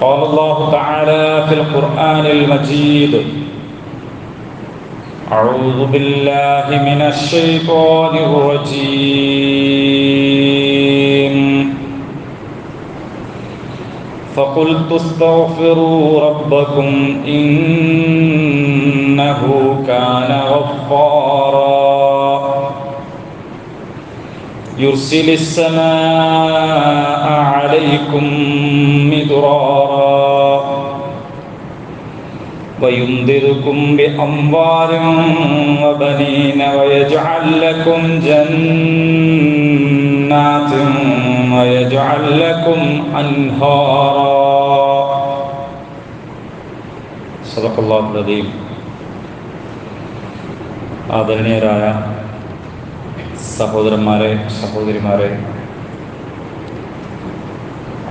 قال الله تعالى في القرآن المجيد أعوذ بالله من الشيطان الرجيم. فقلت استغفروا ربكم إنه كان غفارا يرسل السماء عليكم مدرارا ويمددكم بأموال وبنين ويجعل لكم جنات ويجعل لكم أنهارا صدق الله العظيم ആദരണീയരായ സഹോദരന്മാരെ സഹോദരിമാരെ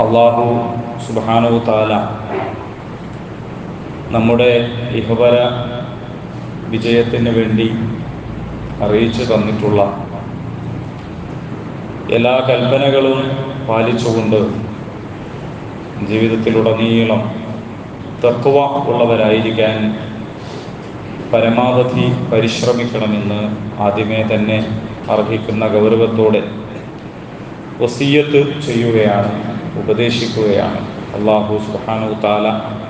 അള്ളാഹു സുബാനു താല നമ്മുടെ ഇഹപര വിജയത്തിന് വേണ്ടി അറിയിച്ചു തന്നിട്ടുള്ള എല്ലാ കൽപ്പനകളും പാലിച്ചുകൊണ്ട് ജീവിതത്തിലുടനീളം തത്വ ഉള്ളവരായിരിക്കാൻ പരമാവധി പരിശ്രമിക്കണമെന്ന് ആദ്യമേ തന്നെ അർഹിക്കുന്ന ഗൗരവത്തോടെ വസീയത്ത് ചെയ്യുകയാണ് ഉപദേശിക്കുകയാണ്. അള്ളാഹു സുഹാനു താല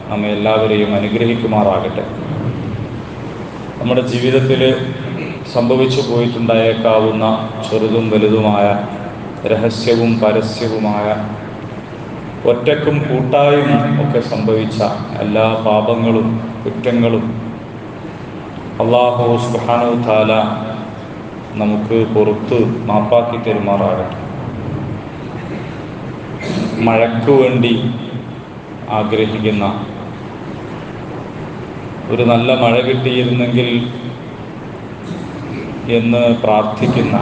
നമ്മെ എല്ലാവരെയും അനുഗ്രഹിക്കുമാറാകട്ടെ. നമ്മുടെ ജീവിതത്തിൽ സംഭവിച്ചു പോയിട്ടുണ്ടായേക്കാവുന്ന ചെറുതും വലുതുമായ രഹസ്യവും പരസ്യവുമായ ഒറ്റക്കും കൂട്ടായും ഒക്കെ സംഭവിച്ച എല്ലാ പാപങ്ങളും കുറ്റങ്ങളും അള്ളാഹു സുഹാനു താല നമുക്ക് പുറത്ത് മാപ്പാക്കി തരുമാറാകട്ടെ. മഴയ്ക്ക് വേണ്ടി ആഗ്രഹിക്കുന്ന ഒരു നല്ല മഴ കിട്ടിയിരുന്നെങ്കിൽ എന്ന് പ്രാർത്ഥിക്കുന്ന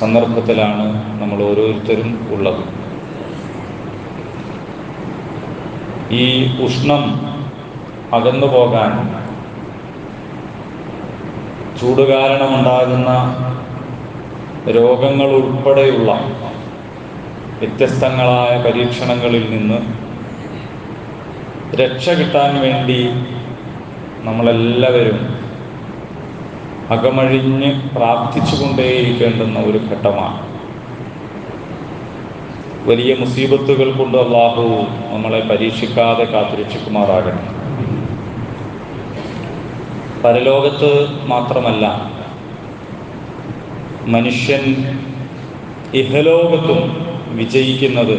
സന്ദർഭത്തിലാണ് നമ്മൾ ഓരോരുത്തരും ഉള്ളത്. ഈ ഉഷ്ണം അകന്നു പോകാൻ ചൂട് കാരണമുണ്ടാകുന്ന രോഗങ്ങൾ ഉൾപ്പെടെയുള്ള വ്യത്യസ്തങ്ങളായ പരീക്ഷണങ്ങളിൽ നിന്ന് രക്ഷ കിട്ടാൻ വേണ്ടി നമ്മളെല്ലാവരും അകമഴിഞ്ഞ് പ്രാർത്ഥിച്ചുകൊണ്ടേയിരിക്കേണ്ടുന്ന ഒരു ഘട്ടമാണ്. വലിയ മുസീബത്തുകൾ കൊണ്ട് അള്ളാഹു നമ്മളെ പരീക്ഷിക്കാതെ കാത്തുരക്ഷിക്കുമാറാകട്ടെ. പരലോകത്ത് മാത്രമല്ല മനുഷ്യൻ ഇഹലോകത്തും വിജയിക്കുന്നത്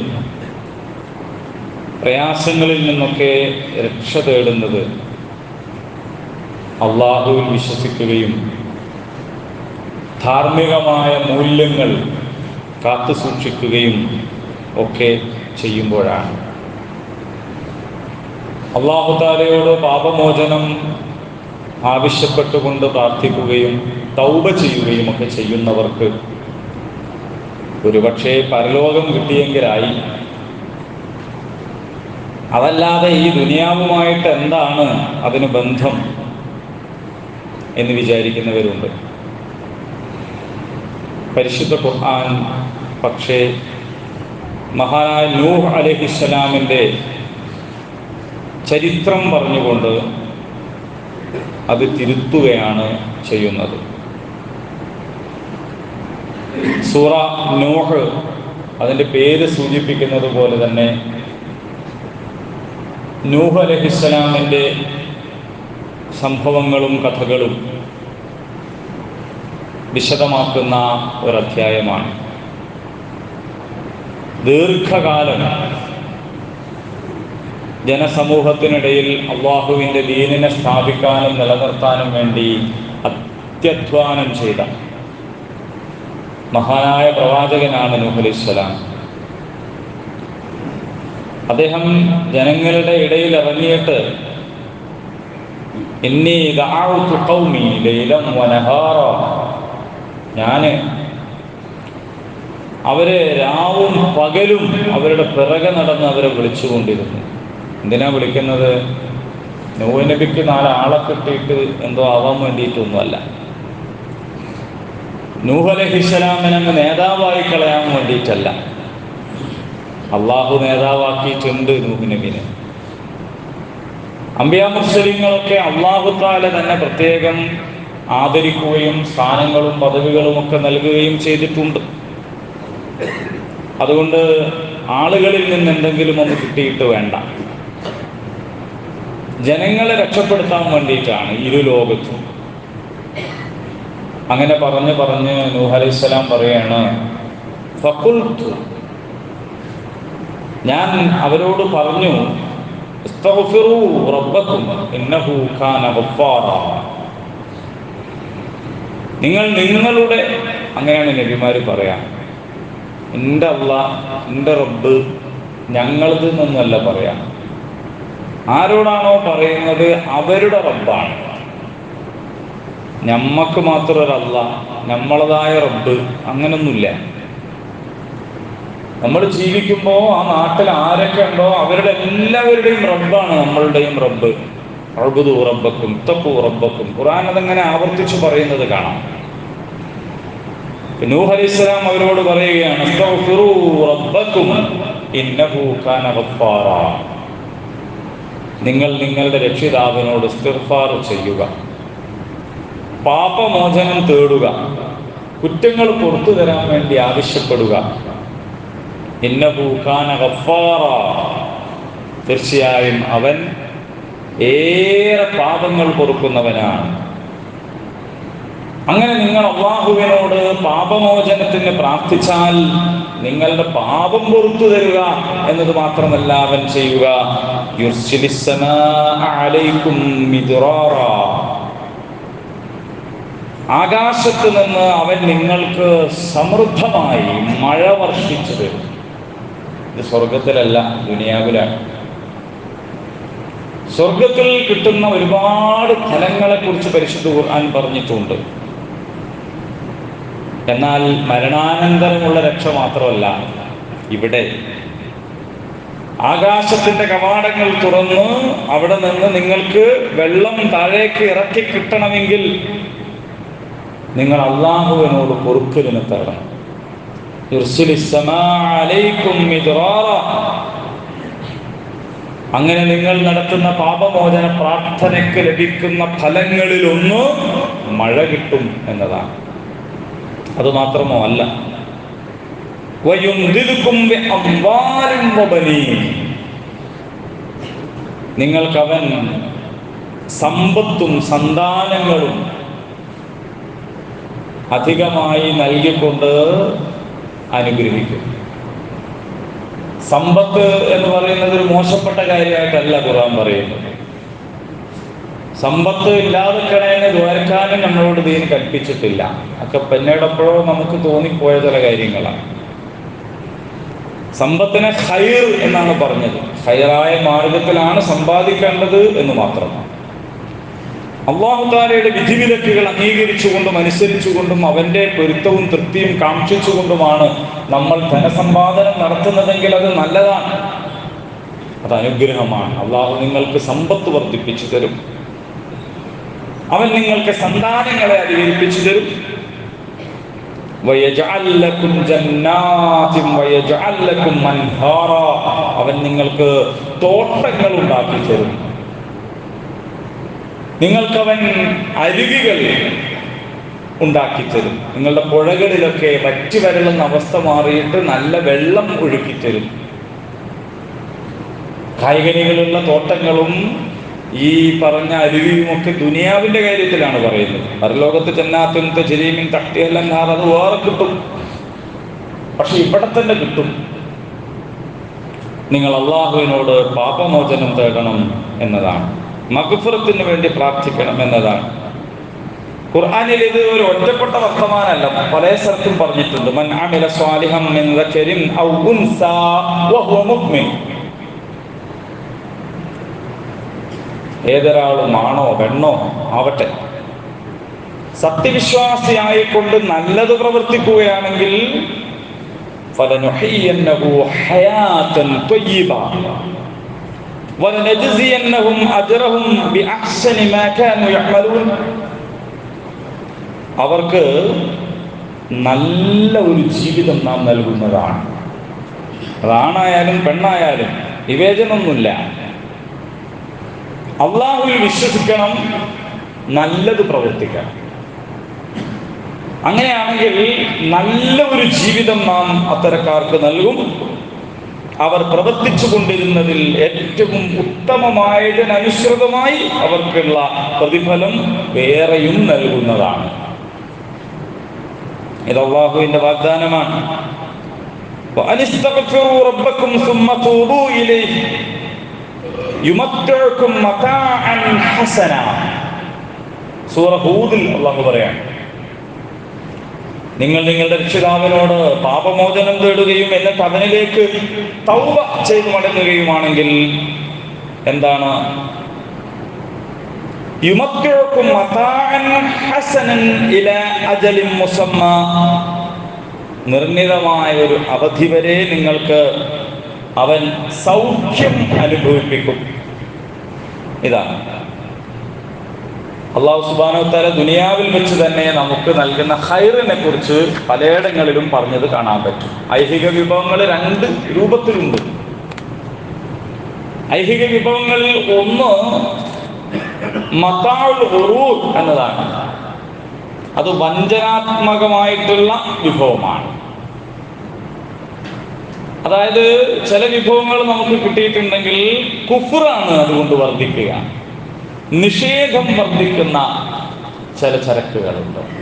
പ്രയാസങ്ങളിൽ നിന്നൊക്കെ രക്ഷ തേടുന്നത് അള്ളാഹുവിൽ വിശ്വസിക്കുകയും ധാർമ്മികമായ മൂല്യങ്ങൾ കാത്തു സൂക്ഷിക്കുകയും ഒക്കെ ചെയ്യുമ്പോഴാണ്. അള്ളാഹുതാലയോട് പാപമോചനം ആവശ്യപ്പെട്ടുകൊണ്ട് പ്രാർത്ഥിക്കുകയും തൗബ ചെയ്യുകയും ഒക്കെ ചെയ്യുന്നവർക്ക് ഒരുപക്ഷെ പരലോകം കിട്ടിയെങ്കിലായി. അതല്ലാതെ ഈ ദുനിയാവുമായിട്ട് എന്താണ് അതിന് ബന്ധം എന്ന് വിചാരിക്കുന്നവരുണ്ട്. പരിശുദ്ധ ഖുർആൻ പക്ഷേ മഹാനായ നൂഹ് അലഹിസ്സലാമിന്റെ ചരിത്രം പറഞ്ഞുകൊണ്ട് അത് തിരുത്തുകയാണ് ചെയ്യുന്നത്. സൂറ നോഹ് അതിന്റെ പേര് സൂചിപ്പിക്കുന്നത് പോലെ തന്നെ നൂഹ് അലഹിസ്സലാമിന്റെ സംഭവങ്ങളും കഥകളും വിശദമാക്കുന്ന ഒരധ്യായമാണ്. ദീർഘകാലം ജനസമൂഹത്തിനിടയിൽ അള്ളാഹുവിന്റെ ദീനിനെ സ്ഥാപിക്കാനും നിലനിർത്താനും വേണ്ടി അത്യധ്വാനം ചെയ്ത മഹാനായ പ്രവാചകനാണ് നൂഹ് അലൈഹിസ്സലാം അദ്ദേഹം ജനങ്ങളുടെ ഇടയിൽ ഇറങ്ങിയിട്ട് വനഹാറ ഞാൻ അവരെ രാവും പകലും അവരുടെ പിറകെ നടന്ന് അവരെ വിളിച്ചുകൊണ്ടിരുന്നു. എന്തിനാ വിളിക്കുന്നത്? നബിക്ക് നാലാളെ കിട്ടിയിട്ട് എന്തോ ആവാൻ വേണ്ടിയിട്ടൊന്നുമല്ല. നൂഹ് അങ്ങ് നേതാവായി കളയാൻ വേണ്ടിയിട്ടല്ല. അള്ളാഹു നേതാവാക്കിയിട്ടുണ്ട് നൂഹ് നബിനെ. അമ്പിയാ മുസ്ലിങ്ങളൊക്കെ അള്ളാഹു താല തന്നെ പ്രത്യേകം ആദരിക്കുകയും സ്ഥാനങ്ങളും പദവികളും ഒക്കെ നൽകുകയും ചെയ്തിട്ടുണ്ട്. അതുകൊണ്ട് ആളുകളിൽ നിന്ന് എന്തെങ്കിലും ഒന്ന് കിട്ടിയിട്ട് വേണ്ട. ജനങ്ങളെ രക്ഷപ്പെടുത്താൻ വേണ്ടിയിട്ടാണ് ഇരു ലോകത്തും. അങ്ങനെ പറഞ്ഞ് പറഞ്ഞ് നൂഹ് അലൈഹിസ്സലാം പറയാണ് ഫഖുൽതു. ഞാൻ അവരോട് പറഞ്ഞു നിങ്ങൾ നിങ്ങളുടെ അങ്ങനെയാണ് നബിമാര് പറയാ എന്റെ അല്ല എന്റെ റബ്ബ് ഞങ്ങളത് നിന്നല്ല പറയാം. ആരോടാണോ പറയുന്നത് അവരുടെ റബ്ബാണ്. നമ്മക്ക് മാത്രം ഒരല്ല നമ്മളതായ റബ്ബ് അങ്ങനൊന്നുമില്ല. നമ്മൾ ജീവിക്കുമ്പോൾ ആ നാട്ടിൽ ആരൊക്കെ ഉണ്ടോ അവരുടെ എല്ലാവരുടെയും റബ്ബാണ് നമ്മളുടെയും റബ്ബ്. അഴുബുദു റബ്ബക്കും തപ്പു റബ്ബക്കും. ഖുറാൻ അതങ്ങനെ ആവർത്തിച്ചു പറയുന്നത് കാണാം. നൂഹ് അലൈഹി അവരോട് പറയുകയാണ് "അസ്തഗ്ഫിറൂ റബ്ബക്കും ഇന്നഹു കാന ഗഫാറാ." നിങ്ങൾ നിങ്ങളുടെ രക്ഷിതാവിനോട് സ്തിർഫാർ ചെയ്യുക. പാപമോചനം തേടുക. കുറ്റങ്ങൾ പുറത്തു തരാൻ വേണ്ടി ആവശ്യപ്പെടുക. ഇന്നബൂഖാന ഗഫാറാ. തീർച്ചയായും അവൻ ഏറെ പാപങ്ങൾ പൊറുക്കുന്നവനാണ്. അങ്ങനെ നിങ്ങൾ അള്ളാഹുവിനോട് പാപമോചനത്തിന് പ്രാർത്ഥിച്ചാൽ നിങ്ങളുടെ പാപം പൊറത്തു തരിക എന്നത് മാത്രമല്ല അവൻ ചെയ്യുക. ആകാശത്ത് നിന്ന് അവൻ നിങ്ങൾക്ക് സമൃദ്ധമായി മഴ വർഷിച്ചു തരും. ഇത് സ്വർഗത്തിലല്ല ദുനിയാവിലാണ്. സ്വർഗത്തിൽ കിട്ടുന്ന ഒരുപാട് ഫലങ്ങളെ കുറിച്ച് പരിശുദ്ധ ഖുർആൻ പറഞ്ഞിട്ടുണ്ട്. എന്നാൽ മരണാനന്തരമുള്ള രക്ഷ മാത്രമല്ല ഇവിടെ ആകാശത്തിന്റെ കവാടങ്ങൾ തുറന്ന് അവിടെ നിന്ന് നിങ്ങൾക്ക് വെള്ളം താഴേക്ക് ഇറക്കി കിട്ടണമെങ്കിൽ നിങ്ങൾ അള്ളാഹുവിനോട് പൊറുക്കലിന് തരണം. അങ്ങനെ നിങ്ങൾ നടത്തുന്ന പാപമോചന പ്രാർത്ഥനയ്ക്ക് ലഭിക്കുന്ന ഫലങ്ങളിലൊന്ന് മഴ കിട്ടും എന്നതാണ് അത് മാത്രമോ അല്ല. നിങ്ങൾക്കവൻ സമ്പത്തും സന്താനങ്ങളും അധികമായി നൽകിക്കൊണ്ട് അനുഗ്രഹിക്കും. സമ്പത്ത് എന്ന് പറയുന്നത് ഒരു മോശപ്പെട്ട കാര്യമായിട്ടല്ല ഖുർആൻ പറയുന്നത്. സമ്പത്ത് ഇല്ലാതെക്കണേന്ന് ദ്വാരക്കാനും നമ്മളോട് ദീൻ കൽപ്പിച്ചിട്ടില്ല. ഒക്കെ പിന്നീടപ്പോഴോ നമുക്ക് തോന്നിപ്പോയ ചില കാര്യങ്ങളാണ്. സമ്പത്തിനെ ഹൈർ എന്നാണ് പറഞ്ഞത്. ഹൈറായ മാർഗത്തിലാണ് സമ്പാദിക്കേണ്ടത് എന്ന് മാത്രം. അള്ളാഹുദാരയുടെ വിധിവിലക്കുകൾ അംഗീകരിച്ചുകൊണ്ടും അനുസരിച്ചുകൊണ്ടും അവന്റെ പൊരുത്തവും തൃപ്തിയും കാക്ഷിച്ചുകൊണ്ടുമാണ് നമ്മൾ ധനസമ്പാദനം നടത്തുന്നതെങ്കിൽ അത് നല്ലതാണ്. അത് അനുഗ്രഹമാണ്. അള്ളാഹു നിങ്ങൾക്ക് സമ്പത്ത് വർദ്ധിപ്പിച്ചു തരും. അവൻ നിങ്ങൾക്ക് സന്താനങ്ങളെ അധികരിപ്പിച്ചു തരും. അവൻ നിങ്ങൾക്ക് തോട്ടങ്ങൾ ഉണ്ടാക്കി തരും. നിങ്ങൾക്കവൻ അരുവികൾ ഉണ്ടാക്കി തരും. നിങ്ങളുടെ പുഴകളിലൊക്കെ വറ്റി വരളുന്ന അവസ്ഥ മാറിയിട്ട് നല്ല വെള്ളം ഒഴുക്കിത്തരും കായികനികളുള്ള തോട്ടങ്ങളും ഈ പറഞ്ഞ അരുവിയും ഒക്കെ ദുനിയാവിന്റെ കാര്യത്തിലാണ് പറയുന്നത്. പരലോകത്ത് ചെന്നാത്തും ജരീമിൻ തട്ടിയല്ലാർ അത് വേറെ കിട്ടും. പക്ഷെ ഇവിടെ തന്നെ കിട്ടും. നിങ്ങൾ അള്ളാഹുവിനോട് പാപമോചനം തേടണം എന്നതാണ്. മകുഫുറത്തിന് വേണ്ടി പ്രാർത്ഥിക്കണം എന്നതാണ്. ഖുർആാനിൽ ഇത് ഒരു ഒറ്റപ്പെട്ട വർത്തമാനല്ല പല സ്ഥലത്തും പറഞ്ഞിട്ടുണ്ട്. മൻ ഔ മുഅ്മിൻ ഏതൊരാളും ആണോ പെണ്ണോ ആവട്ടെ. സത്യവിശ്വാസിയായിക്കൊണ്ട് നല്ലത് പ്രവർത്തിക്കുകയാണെങ്കിൽ അവർക്ക് നല്ല ഒരു ജീവിതം നാം നൽകുന്നതാണ്. അതാണായാലും പെണ്ണായാലും വിവേചനമൊന്നുമില്ല. അള്ളാഹുവിൽ വിശ്വസിക്കണം നല്ലത് പ്രവർത്തിക്കണം. അങ്ങനെയാണെങ്കിൽ നല്ല ഒരു ജീവിതം നാം അത്തരക്കാർക്ക് നൽകും. അവർ പ്രവർത്തിച്ചു കൊണ്ടിരുന്നതിൽ ഏറ്റവും ഉത്തമമായതിനനുസൃതമായി അവർക്കുള്ള പ്രതിഫലം വേറെയും നൽകുന്നതാണ്. ഇത് അള്ളാഹുവിന്റെ വാഗ്ദാനമാണ്. സൂറ അള്ളാഹു പറയാണ് നിങ്ങൾ നിങ്ങളുടെ രക്ഷിതാവിനോട് പാപമോചനം തേടുകയും എന്നിട്ട് അവനിലേക്ക് തൗവ ചെയ്തു മടങ്ങുകയുമാണെങ്കിൽ എന്താണ്? നിർണിതമായ ഒരു അവധി വരെ നിങ്ങൾക്ക് അവൻ സൗഖ്യം അനുഭവിപ്പിക്കും. ഇതാണ്. അള്ളാഹു സുബാനോ ദുനിയാവിൽ വെച്ച് തന്നെ നമുക്ക് നൽകുന്ന ഹൈറിനെ കുറിച്ച് പലയിടങ്ങളിലും പറഞ്ഞത് കാണാൻ പറ്റും. ഐഹിക വിഭവങ്ങൾ രണ്ട് രൂപത്തിലുണ്ട്. ഐഹിക വിഭവങ്ങളിൽ ഒന്ന് മതാൾ എന്നതാണ്. അത് വഞ്ചനാത്മകമായിട്ടുള്ള വിഭവമാണ്. അതായത് ചില വിഭവങ്ങൾ നമുക്ക് കിട്ടിയിട്ടുണ്ടെങ്കിൽ കുഫറാണ് അതുകൊണ്ട് വർദ്ധിക്കുക. നിഷേധം വർദ്ധിക്കുന്ന ചില ചരക്കുകളുണ്ട്.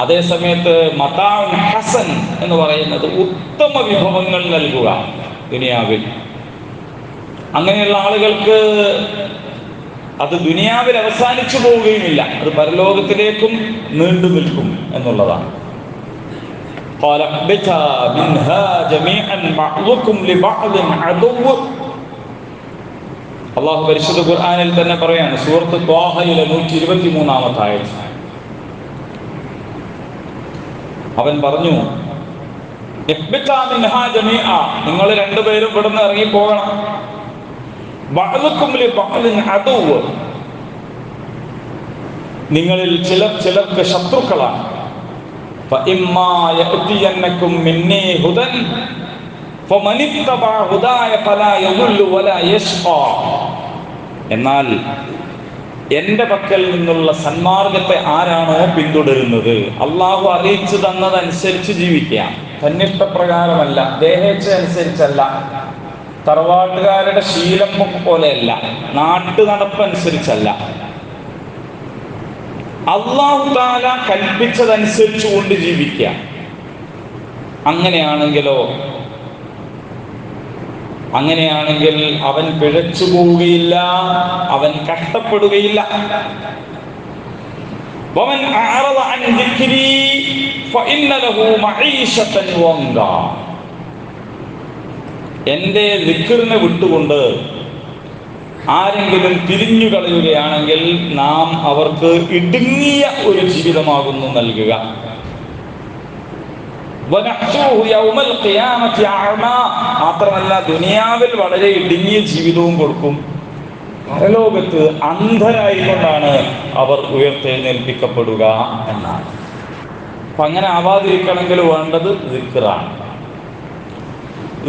അതേസമയത്ത് മതാൻ ഹസൻ എന്ന് പറയുന്നത് ഉത്തമ വിഭവങ്ങൾ നൽകുക ദുനിയാവിൽ. അങ്ങനെയുള്ള ആളുകൾക്ക് അത് ദുനിയാവിൽ അവസാനിച്ചു പോവുകയുമില്ല. അത് പരലോകത്തിലേക്കും നീണ്ടു നിൽക്കും എന്നുള്ളതാണ്. قال اهبطا منها جميعا بعضكم لبعض عدو അള്ളാഹു പരിശുദ്ധ ഖുർആനിൽ തന്നെ പറയാണ് സൂറത്ത് ത്വാഹയിലെ നൂറ്റി ഇരുപത്തി മൂന്നാമത്തെ ആയത് അവൻ പറഞ്ഞു "ഇഹ്ബിത്താ മിൻഹാ ജമീഅ." നിങ്ങൾ രണ്ടുപേരും ഇവിടുന്ന് ഇറങ്ങി പോകണം ബഅ്ദുക്കും ലി ബഅ്ദിൻ അദുവ്വ്. നിങ്ങളിൽ ചിലർ ചിലർക്ക് ശത്രുക്കളാണ് എന്നാൽ എന്റെ പക്കൽ നിന്നുള്ള സന്മാർഗത്തെ ആരാണോ പിന്തുടരുന്നത്? അള്ളാഹു അറിയിച്ചു തന്നതനുസരിച്ച് ജീവിക്കാം തന്നിഷ്ടപ്രകാരമല്ല ദേഹേച്ഛ അനുസരിച്ചല്ല തറവാട്ടുകാരുടെ ശീലം പോലെയല്ല നാട്ടു നടപ്പനുസരിച്ചല്ല അള്ളാഹു താല കൽപ്പിച്ചതനുസരിച്ച് കൊണ്ട് ജീവിക്കുക. അങ്ങനെയാണെങ്കിലോ? അങ്ങനെയാണെങ്കിൽ അവൻ പിഴച്ചു പോവുകയില്ല അവൻ കഷ്ടപ്പെടുകയില്ല. എന്റെ ദിക്കറിനെ വിട്ടുകൊണ്ട് ആരെങ്കിലും തിരിഞ്ഞു കളയുകയാണെങ്കിൽ നാം അവർക്ക് ഇടുങ്ങിയ ഒരു ജീവിതമാകുന്നു നൽകുക. മാത്രമല്ല ദുനിയാവിൽ വളരെ ഇടുങ്ങിയ ജീവിതവും കൊടുക്കും. ലോകത്ത് അന്ധരായിക്കൊണ്ടാണ് അവർ ഉയർത്തെഴുന്നേൽപ്പിക്കപ്പെടുക എന്നാണ്. അപ്പൊ അങ്ങനെ ആവാതിരിക്കണമെങ്കിൽ വേണ്ടത് ദിക്റാണ്.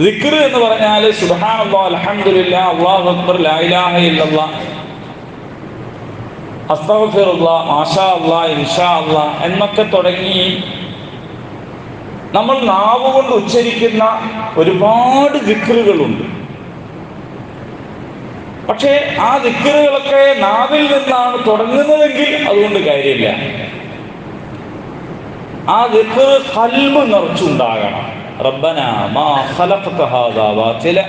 ദിക്ർ എന്ന് പറഞ്ഞാൽ സുബ്ഹാനല്ലാഹ് അൽഹംദുലില്ലാഹ് അല്ലാഹു അക്ബർ ലാ ഇലാഹ ഇല്ലല്ലാഹ് അസ്തഗ്ഫിറുല്ലാഹ് മാഷാ അല്ലാഹ് ഇൻഷാ അല്ലാഹ് എന്നൊക്കെ തുടങ്ങി നമ്മൾ നാവ് കൊണ്ട് ഉച്ചരിക്കുന്ന ഒരുപാട് ദിക്റുകളുണ്ട്. പക്ഷേ ആ ദിക്റുകളൊക്കെ നാവിൽ നിന്നാണ് തുടങ്ങുന്നതെങ്കിൽ അതുകൊണ്ട് കാര്യമില്ല. ആ ദിക്റ് കൽബ് നിറച്ചുണ്ടാകണം. റബ്ബന മാ ഖലഖത ഹാദാ വാതില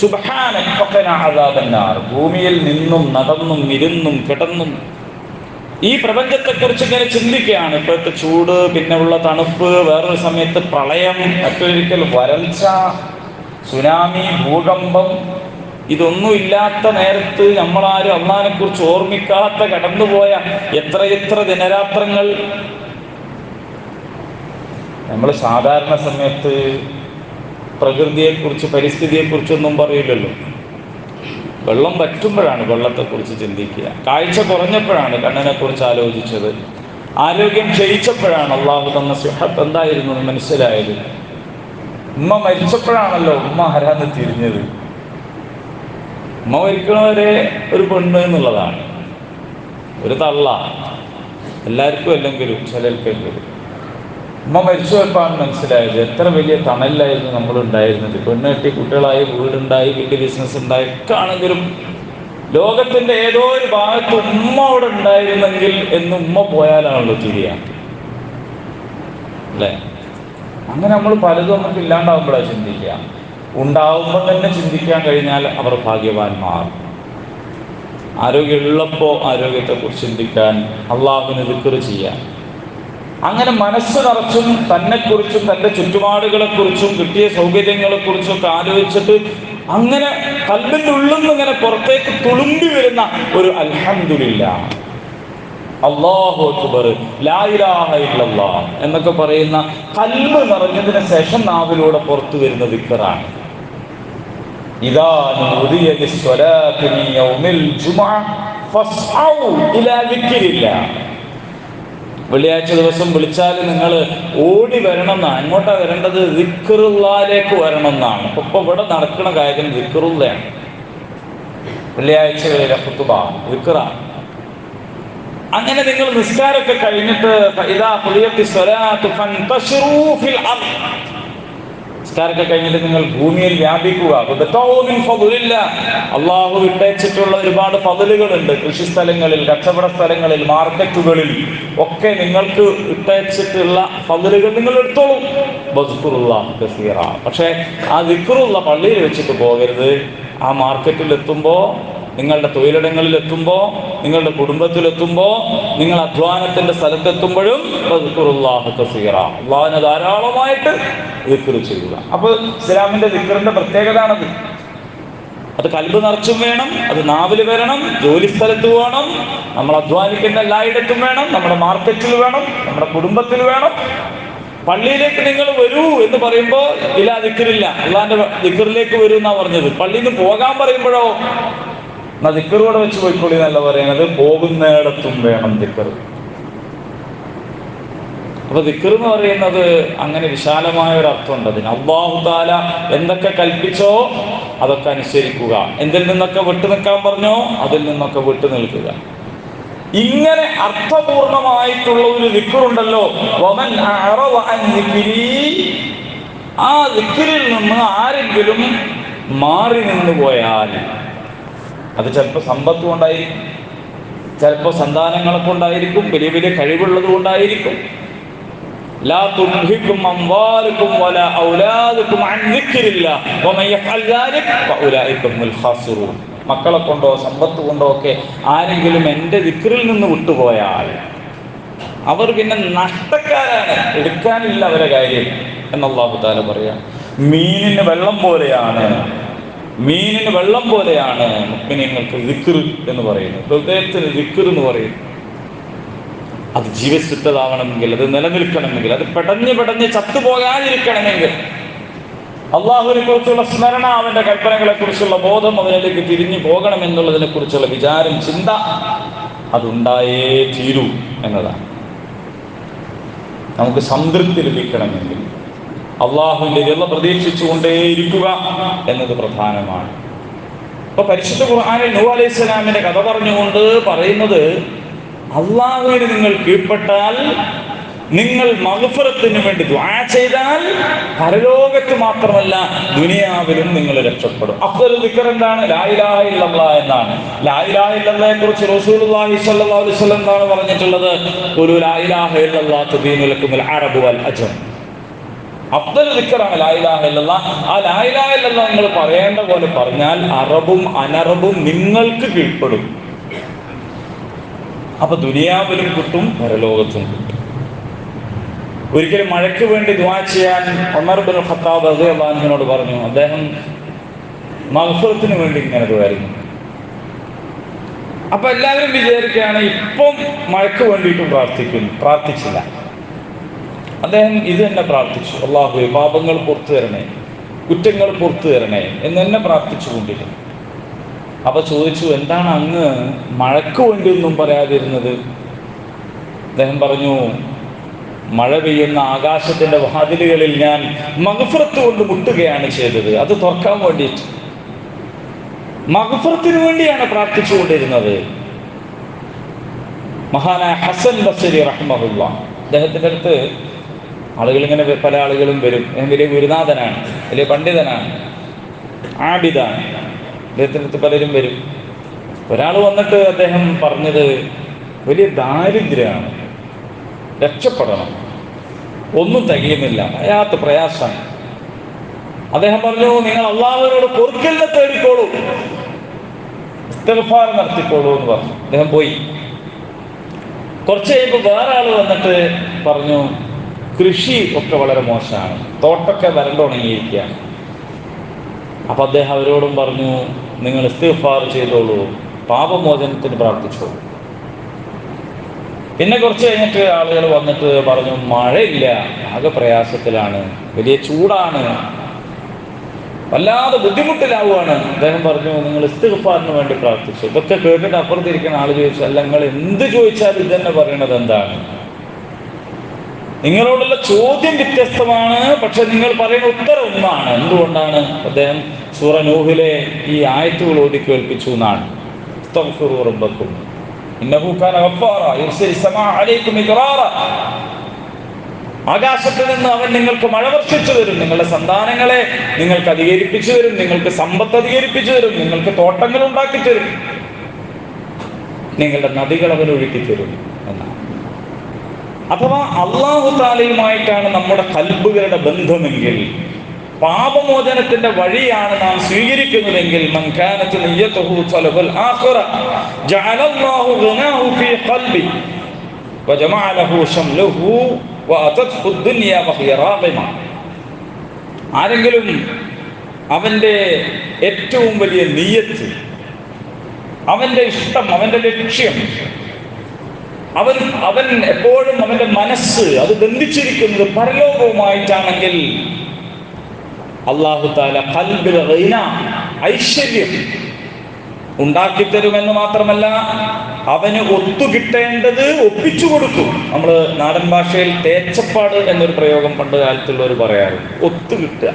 സുബ്ഹാനക ഫഖന അദാബന്നാർ. ഭൂമിയിൽ നിന്നും നടന്നും ഇരുന്നും കിടന്നും ഈ പ്രപഞ്ചത്തെക്കുറിച്ച് ഇങ്ങനെ ചിന്തിക്കുകയാണ്. ഇപ്പോഴത്തെ ചൂട് പിന്നെ ഉള്ള തണുപ്പ് വേറൊരു സമയത്ത് പ്രളയം മറ്റൊരിക്കൽ വരൾച്ച സുനാമി ഭൂകമ്പം. ഇതൊന്നും ഇല്ലാത്ത നേരത്ത് നമ്മളാരും അള്ളാനെ കുറിച്ച് ഓർമ്മിക്കാത്ത കടന്നുപോയ എത്രയെത്ര ദിനരാത്രങ്ങൾ നമ്മൾ സാധാരണ സമയത്ത് പ്രകൃതിയെക്കുറിച്ച് പരിസ്ഥിതിയെക്കുറിച്ചൊന്നും പറയില്ലല്ലോ. വെള്ളം വറ്റുമ്പോഴാണ് വെള്ളത്തെക്കുറിച്ച് ചിന്തിക്കുക. കാഴ്ച കുറഞ്ഞപ്പോഴാണ് കണ്ണിനെക്കുറിച്ച് ആലോചിച്ചത്. ആരോഗ്യം ക്ഷയിച്ചപ്പോഴാണ് അള്ളാഹു തന്ന സുഹത്ത് എന്തായിരുന്നു മനസ്സിലായത്. ഉമ്മ മരിച്ചപ്പോഴാണല്ലോ ഉമ്മ ആരാന്ന് തിരിഞ്ഞത്. ഉമ്മ മരിക്കണവരെ ഒരു പെണ്ണ് എന്നുള്ളതാണ്. ഒരു തള്ള. എല്ലാവർക്കും അല്ലെങ്കിലും ചിലർക്കെങ്കിലും ഉമ്മ മരിച്ചു പോയപ്പോഴാണ് മനസ്സിലായത്. എത്ര വലിയ തണലിലായിരുന്നു നമ്മൾ ഉണ്ടായിരുന്നത് പെണ്ണുകെട്ടി കുട്ടികളായി വീടുണ്ടായി വലിയ ബിസിനസ് ഉണ്ടായി. ഒക്കെ ആണെങ്കിലും ലോകത്തിന്റെ ഏതോ ഒരു ഭാഗത്ത് ഉമ്മ അവിടെ ഉണ്ടായിരുന്നെങ്കിൽ എന്ന് ഉമ്മ പോയാലാണല്ലോ തിരിയ. അല്ലേ? അങ്ങനെ നമ്മൾ പലതും നമുക്ക് ഇല്ലാണ്ടാവുമ്പോഴാണ് ചിന്തിക്കുക. ഉണ്ടാവുമ്പോൾ തന്നെ ചിന്തിക്കാൻ കഴിഞ്ഞാൽ അവർ ഭാഗ്യവാന്മാർ. ആരോഗ്യമുള്ളപ്പോൾ ആരോഗ്യത്തെക്കുറിച്ച് ചിന്തിക്കാൻ അള്ളാഹുവിന് ദിക്കറ് ചെയ്യാൻ. അങ്ങനെ മനസ്സ് നിറച്ചും തന്നെക്കുറിച്ചും തന്റെ ചുറ്റുപാടുകളെക്കുറിച്ചും കിട്ടിയ സൗകര്യങ്ങളെക്കുറിച്ചും ഒക്കെ ആലോചിച്ചിട്ട് അങ്ങനെ കല്ലിന്റെ ഉള്ളിൽ നിന്ന് ഇങ്ങനെ പുറത്തേക്ക് തുളുമ്പി വരുന്ന ഒരു അൽഹന്ദില്ല അക്ബർ എന്നൊക്കെ പറയുന്ന കൽബ് നിറഞ്ഞതിന് ശേഷം നാവിലൂടെ പുറത്തു വരുന്ന ദിക്കറാണ് ഇതാ വെള്ളിയാഴ്ച ദിവസം വിളിച്ചാൽ നിങ്ങൾ ഓടി വരണം എന്നാണ് എങ്ങോട്ടാ വരേണ്ടത്? ദിക്കറുള്ളാലേക്ക് വരണം എന്നാണ് ഇപ്പൊ ഇവിടെ നടക്കുന്ന കാര്യം ദിക്കറുള്ളയാണ് വെള്ളിയാഴ്ചകളിലെ കുത്തുബ അങ്ങനെ നിങ്ങൾ നിസ്കാരമൊക്കെ കഴിഞ്ഞിട്ട് ഇതാ പുളിയത്തി ഫൻതശിറൂ ഫിൽ അർദ് നിസ്കാരമൊക്കെ കഴിഞ്ഞിട്ട് നിങ്ങൾ ഭൂമിയിൽ വ്യാപിക്കുക. അള്ളാഹു വിട്ടയച്ചിട്ടുള്ള ഒരുപാട് പതിലുകളുണ്ട് കൃഷിസ്ഥലങ്ങളിൽ കച്ചവട സ്ഥലങ്ങളിൽ മാർക്കറ്റുകളിൽ ഒക്കെ നിങ്ങൾക്ക് ഇട്ടയച്ചിട്ടുള്ള പതിലുകൾ നിങ്ങൾ എടുത്തോളൂ. കസീറ. പക്ഷേ ആ ദിക്റുള്ള പള്ളിയിൽ വെച്ചിട്ട് പോകരുത്. ആ മാർക്കറ്റിൽ എത്തുമ്പോൾ നിങ്ങളുടെ തൊഴിലിടങ്ങളിൽ എത്തുമ്പോൾ നിങ്ങളുടെ കുടുംബത്തിലെത്തുമ്പോൾ നിങ്ങൾ അധ്വാനത്തിന്റെ സ്ഥലത്തെത്തുമ്പോഴും ബസ്കുറുല്ലാഹ് കസീറ. അള്ളാഹിനെ ധാരാളമായിട്ട് ദിക്റ് ചെയ്യുക. അപ്പോൾ ഇസ്ലാമിന്റെ ദിക്റിന്റെ പ്രത്യേകതയാണത് അത് കൽബ് നിറച്ചും വേണം അത് നാവിൽ വരണം ജോലി സ്ഥലത്ത് വേണം നമ്മൾ അധ്വാനിക്കുന്ന എല്ലായിടത്തും വേണം നമ്മുടെ മാർക്കറ്റിൽ വേണം നമ്മുടെ കുടുംബത്തിൽ വേണം. പള്ളിയിലേക്ക് നിങ്ങൾ വരൂ എന്ന് പറയുമ്പോൾ ഇല്ല ദിക്കറില്ല അള്ളാന്റെ ദിക്കറിലേക്ക് വരൂ എന്നാ പറഞ്ഞത്. പള്ളിയിൽ നിന്ന് പോകാൻ പറയുമ്പോഴോ എന്നാ ദിക്കറോടെ വെച്ച് പോയിക്കോളി എന്നല്ല പറയുന്നത് പോകുന്നിടത്തും വേണം ദിക്കർ അപ്പൊ ദിക്കർ എന്ന് പറയുന്നത് അങ്ങനെ വിശാലമായ ഒരു അർത്ഥമുണ്ട്. അതിന് അള്ളാഹു താല എന്തൊക്കെ കൽപ്പിച്ചോ അതൊക്കെ അനുസരിക്കുക. എന്തിൽ നിന്നൊക്കെ വിട്ടു നിൽക്കാൻ പറഞ്ഞോ അതിൽ നിന്നൊക്കെ വിട്ടു നിൽക്കുക. ഇങ്ങനെ അർത്ഥപൂർണമായിട്ടുള്ള ഒരു ദിക്കറുണ്ടല്ലോ. ആ ദിക്റിൽ നിന്ന് ആരെങ്കിലും മാറി നിന്ന് പോയാൽ അത് ചിലപ്പോൾ സമ്പത്ത് കൊണ്ടായിരിക്കും. ചിലപ്പോൾ സന്താനങ്ങളൊക്കെ ഉണ്ടായിരിക്കും. വലിയ വലിയ കഴിവുള്ളത് കൊണ്ടായിരിക്കും. മക്കളെ കൊണ്ടോ സമ്പത്ത് കൊണ്ടോ ഒക്കെ ആരെങ്കിലും എന്റെ ദിക്റിൽ നിന്ന് വിട്ടുപോയാൽ അവർ പിന്നെ നഷ്ടക്കാരാണ്. എടുക്കാനില്ല അവരെ കാര്യം. എന്നുള്ള താല പറയാം. മീനിന് വെള്ളം പോലെയാണ്. മീനിന് വെള്ളം പോലെയാണ് മുക്മിനിങ്ങൾക്ക് ദിക്കർ എന്ന് പറയുന്നത്. ഹൃദയത്തിന് ദിക്കർ എന്ന് പറയുന്നത്. അത് ജീവശുദ്ധതാവണമെങ്കിൽ അത് നിലനിൽക്കണമെങ്കിൽ അത് പെടഞ്ഞ് പെടഞ്ഞ് ചത്തുപോകാതിരിക്കണമെങ്കിൽ അള്ളാഹുവിനെ കുറിച്ചുള്ള സ്മരണ അവന്റെ കൽപ്പനകളെ കുറിച്ചുള്ള ബോധം അവനിലേക്ക് തിരിഞ്ഞു പോകണം എന്നുള്ളതിനെ കുറിച്ചുള്ള വിചാരം ചിന്ത അതുണ്ടായേ തീരൂ എന്നതാണ്. നമുക്ക് സംതൃപ്തി ലഭിക്കണമെങ്കിൽ അള്ളാഹുവിന്റെ രമ പ്രതീക്ഷിച്ചുകൊണ്ടേയിരിക്കുക എന്നത് പ്രധാനമാണ്. അപ്പൊ പരിശുദ്ധ ഖുർആാനിൽ നൂ അലൈഹി സ്വലാമിന്റെ കഥ പറഞ്ഞുകൊണ്ട് പറയുന്നത് അള്ളാഹുവിന് നിങ്ങൾ കീഴ്പ്പെട്ടാൽ നിങ്ങൾ മഹഫറത്തിന് വേണ്ടി ദ്വാ ചെയ്താൽ പരലോകത്ത് മാത്രമല്ല ദുനിയാവിലും നിങ്ങൾ രക്ഷപ്പെടും. അപ്പോൾ ദിക്കർ എന്താണ്? ലായിലാഹ ഇല്ലല്ലാ എന്നാണ്. ലായിലാഹ ഇല്ലല്ലയെ കുറിച്ച് റസൂലുള്ളാഹി സ്വല്ലല്ലാഹു അലൈഹി വസല്ലം എന്താണ് പറഞ്ഞിട്ടുള്ളത്? ഒരു ലായിലാഹ ഇല്ലല്ലാ തുദീനുലക്കുമുൽ അറബു വൽ അജം അബ്ദുൽ ദിക്കറാണ് ലായിലാഹ ഇല്ലല്ലാ. ആ ലായിലാഹ ഇല്ലല്ലാ നിങ്ങൾ പറയേണ്ട പോലെ പറഞ്ഞാൽ അറബും അനറബും നിങ്ങൾക്ക് കീഴ്പ്പെടും. അപ്പൊ ദുനിയാവിലും കിട്ടും പരലോകത്തും കിട്ടും. ഒരിക്കലും മഴയ്ക്ക് വേണ്ടി ദുആ ചെയ്യാൻ ബിൻ ഖത്താബ് റളിയല്ലാഹുവിനോട് പറഞ്ഞു അദ്ദേഹം മത്സരത്തിന് വേണ്ടി ഇങ്ങനെ ദുവായിരുന്നു അപ്പൊ എല്ലാവരും വിചാരിക്കുകയാണ് ഇപ്പം മഴയ്ക്ക് വേണ്ടിയിട്ട് പ്രാർത്ഥിക്കുന്നു പ്രാർത്ഥിച്ചില്ല. അദ്ദേഹം ഇത് തന്നെ പ്രാർത്ഥിച്ചു. അള്ളാഹു പാപങ്ങൾ പുറത്തു തരണേ കുറ്റങ്ങൾ പുറത്തു തരണേ എന്ന് തന്നെ പ്രാർത്ഥിച്ചുകൊണ്ടിരുന്നു അപ്പൊ ചോദിച്ചു എന്താണ് അങ്ങ് മഴയ്ക്ക് വേണ്ടിയൊന്നും പറയാതിരുന്നത്? അദ്ദേഹം പറഞ്ഞു മഴ പെയ്യുന്ന ആകാശത്തിന്റെ വാതിലുകളിൽ ഞാൻ മകഫുറത്ത് കൊണ്ട് മുട്ടുകയാണ് ചെയ്തത്. അത് തുറക്കാൻ വേണ്ടിയിട്ട്. മകഫുറത്തിന് വേണ്ടിയാണ് പ്രാർത്ഥിച്ചുകൊണ്ടിരുന്നത് മഹാനായ ഹസൻ ബസരി റഹ്മുള്ള അദ്ദേഹത്തിന്റെ അടുത്ത് ആളുകൾ ഇങ്ങനെ പല ആളുകളും വരും. വലിയ ഗുരുനാഥനാണ്. വലിയ പണ്ഡിതനാണ്. ആബിദാണ് അദ്ദേഹത്തിനടുത്ത് പലരും വരും. ഒരാൾ വന്നിട്ട് അദ്ദേഹം പറഞ്ഞത് വലിയ ദാരിദ്ര്യമാണ്. രക്ഷപ്പെടണം. ഒന്നും തികയുന്നില്ല. അയാത്ത പ്രയാസമാണ്. അദ്ദേഹം പറഞ്ഞു നിങ്ങൾ അള്ളാഹുവിനോട് പൊറുക്കലിനെ തേടിക്കോളൂ. ഇസ്തൽഫാരം നടത്തിക്കോളൂ എന്ന് പറഞ്ഞു. അദ്ദേഹം പോയി. കുറച്ച് കഴിയുമ്പോൾ വേറെ ആൾ വന്നിട്ട് പറഞ്ഞു കൃഷി ഒക്കെ വളരെ മോശമാണ്. തോട്ടൊക്കെ വരണ്ടുണങ്ങിയിരിക്കുകയാണ് അപ്പൊ അദ്ദേഹം അവരോടും പറഞ്ഞു നിങ്ങൾ ഇസ്തിഗ്ഫാർ ചെയ്തോളൂ. പാപമോചനത്തിന് പ്രാർത്ഥിച്ചോളൂ. പിന്നെ കുറച്ച് കഴിഞ്ഞിട്ട് ആളുകൾ വന്നിട്ട് പറഞ്ഞു മഴയില്ല. ആകെ പ്രയാസത്തിലാണ്. വലിയ ചൂടാണ്. വല്ലാതെ ബുദ്ധിമുട്ടിലാവുകയാണ്. അദ്ദേഹം പറഞ്ഞു നിങ്ങൾ ഇസ്തിഫാറിന് വേണ്ടി പ്രാർത്ഥിച്ചു. ഇതൊക്കെ കേട്ടിട്ട് അപ്പുറത്തിരിക്കുന്ന ആൾ ചോദിച്ചു അല്ല നിങ്ങൾ എന്ത് ചോദിച്ചാലും ഇതന്നെ പറയണത് എന്താണ്? നിങ്ങളോടുള്ള ചോദ്യം വ്യത്യസ്തമാണ് പക്ഷെ നിങ്ങൾ പറയുന്ന ഉത്തരം ഒന്നാണ്. എന്തുകൊണ്ടാണ് അദ്ദേഹം സൂറ നൂഹിലെ ഈ ആയത്തുകൾ ഓടി കേൾപ്പിച്ചു എന്നാണ്. റബ്ബക്കും. ആകാശത്ത് നിന്ന് അവൻ നിങ്ങൾക്ക് മഴ വർഷിച്ചു തരും. നിങ്ങളുടെ സന്താനങ്ങളെ നിങ്ങൾക്ക് അധികരിപ്പിച്ചു തരും. നിങ്ങൾക്ക് സമ്പത്ത് അധികരിപ്പിച്ചു തരും. നിങ്ങൾക്ക് തോട്ടങ്ങൾ ഉണ്ടാക്കി തരും. നിങ്ങളുടെ നദികൾ അവൻ ഒഴുക്കി തരും എന്നാണ്. അഥവാ അള്ളാഹു താലയുമായിട്ടാണ് നമ്മുടെ കൽബുകളുടെ ബന്ധമെങ്കിൽ പാപമോചനത്തിന്റെ വഴിയാണ് നാം സ്വീകരിക്കുന്നതെങ്കിൽ ആരെങ്കിലും അവന്റെ ഏറ്റവും വലിയ നീയത്ത് അവന്റെ ഇഷ്ടം അവന്റെ ലക്ഷ്യം അവൻ അവൻ എപ്പോഴും അവന്റെ മനസ്സ് അത് ബന്ധിച്ചിരിക്കുന്നത് പരലോകവുമായിട്ടാണെങ്കിൽ അള്ളാഹു താല കൽബിൽ ഐശ്വര്യം ഉണ്ടാക്കിത്തരുമെന്ന് മാത്രമല്ല അവന് ഒത്തുകിട്ടേണ്ടത് ഒപ്പിച്ചു കൊടുക്കും. നമ്മൾ നാടൻ ഭാഷയിൽ തേച്ചപ്പാട് എന്നൊരു പ്രയോഗം പണ്ട് കാലത്തുള്ളവർ പറയാറുണ്ട്. ഒത്തുകിട്ടുക.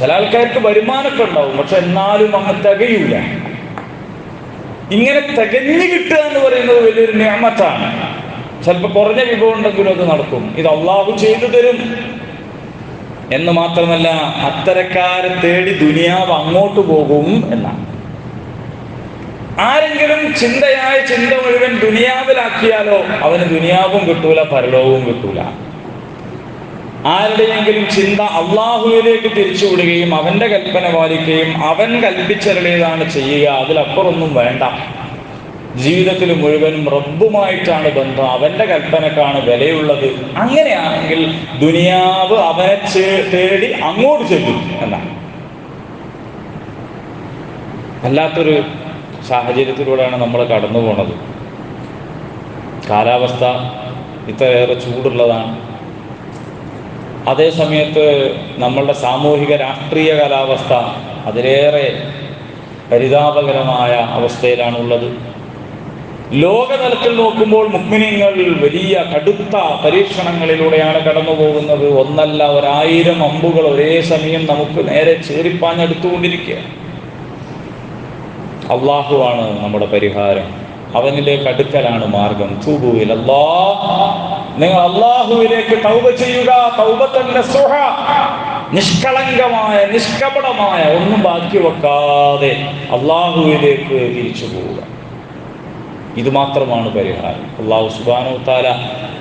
ചില ആൾക്കാർക്ക് വരുമാനമൊക്കെ ഉണ്ടാവും പക്ഷെ എന്നാലും അങ്ങ് തികയൂല. ഇങ്ങനെ തികഞ്ഞു കിട്ടുക എന്ന് പറയുന്നത് വലിയൊരു നിയമത്താണ്. ചിലപ്പോൾ കുറഞ്ഞ വിഭവം ഉണ്ടെങ്കിലും അത് നടക്കും. ഇത് അള്ളാഹു ചെയ്തു തരും. എന്ന് മാത്രമല്ല അത്തരക്കാരെ തേടി ദുനിയാവ് അങ്ങോട്ട് പോകും എന്നാണ്. ആരെങ്കിലും ചിന്തയായ ചിന്ത മുഴുവൻ ദുനിയാവിലാക്കിയാലോ അവന് ദുനിയാവും കിട്ടൂല പരലോകവും കിട്ടൂല. ആരുടെയെങ്കിലും ചിന്ത അള്ളാഹുവിലേക്ക് തിരിച്ചുവിടുകയും അവന്റെ കൽപ്പന പാലിക്കുകയും അവൻ കൽപ്പിച്ചരുടേതാണ് ചെയ്യുക അതിലപ്പുറൊന്നും വേണ്ട. ജീവിതത്തിൽ മുഴുവനും റബ്ബുമായിട്ടാണ് ബന്ധം. അവന്റെ കൽപ്പനക്കാണ് വിലയുള്ളത്. അങ്ങനെയാണെങ്കിൽ ദുനിയാവ് അവനെ തേടി അങ്ങോട്ട് ചെല്ലും എന്നാണ്. വല്ലാത്തൊരു സാഹചര്യത്തിലൂടെയാണ് നമ്മൾ കടന്നു പോണത് കാലാവസ്ഥ ഇത്രയേറെ ചൂടുള്ളതാണ്. അതേ സമയത്ത് നമ്മളുടെ സാമൂഹിക രാഷ്ട്രീയ കാലാവസ്ഥ അതിലേറെ പരിതാപകരമായ അവസ്ഥയിലാണ് ഉള്ളത് ലോകതലത്തിൽ നോക്കുമ്പോൾ മുക്മിനിങ്ങൾ വലിയ കടുത്ത പരീക്ഷണങ്ങളിലൂടെയാണ് കടന്നു പോകുന്നത് ഒന്നല്ല ഒരായിരം അമ്പുകൾ ഒരേ സമയം നമുക്ക് നേരെ ചേറിപ്പാഞ്ഞെടുത്തുകൊണ്ടിരിക്കുക. അള്ളാഹുവാണ് നമ്മുടെ പരിഹാരം. അവനിലേക്ക് അടുക്കലാണ് മാർഗം. തൂബുവിൽ അല്ലാ നിങ്ങൾ അള്ളാഹുവിലേക്ക് തൗബ ചെയ്യുക തൗബത്തന്റെ സുഹ നിഷ്കളങ്കമായ നിഷ്കപടമായ ഒന്നും ബാക്കി വെക്കാതെ അള്ളാഹുവിലേക്ക് തിരിച്ചു പോവുക. ഇത് മാത്രമാണ് പരിഹാരം. അള്ളാഹു സുബാനു താല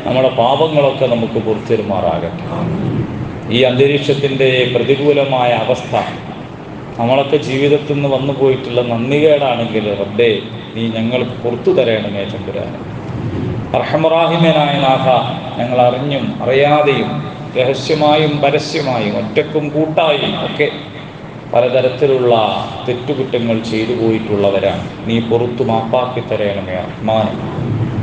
നമ്മുടെ പാപങ്ങളൊക്കെ നമുക്ക് പുറത്തിരുമാറാകട്ടെ ഈ അന്തരീക്ഷത്തിന്റെ പ്രതികൂലമായ അവസ്ഥ നമ്മളൊക്കെ ജീവിതത്തിൽ നിന്ന് വന്നു പോയിട്ടുള്ള നന്ദികേടാണെങ്കിൽ റബ്ബേ നീ ഞങ്ങൾക്ക് പുറത്തു തരണമേ ചമ്പുരാനെ. അർഹമറാഹിമനായ നാഥ ഞങ്ങൾ അറിഞ്ഞും അറിയാതെയും രഹസ്യമായും പരസ്യമായും ഒറ്റക്കും കൂട്ടായും ഒക്കെ പലതരത്തിലുള്ള തെറ്റുകുറ്റങ്ങൾ ചെയ്തു പോയിട്ടുള്ളവരാണ് നീ പുറത്തു മാപ്പാക്കി തരേണമേ റഹ്മാൻ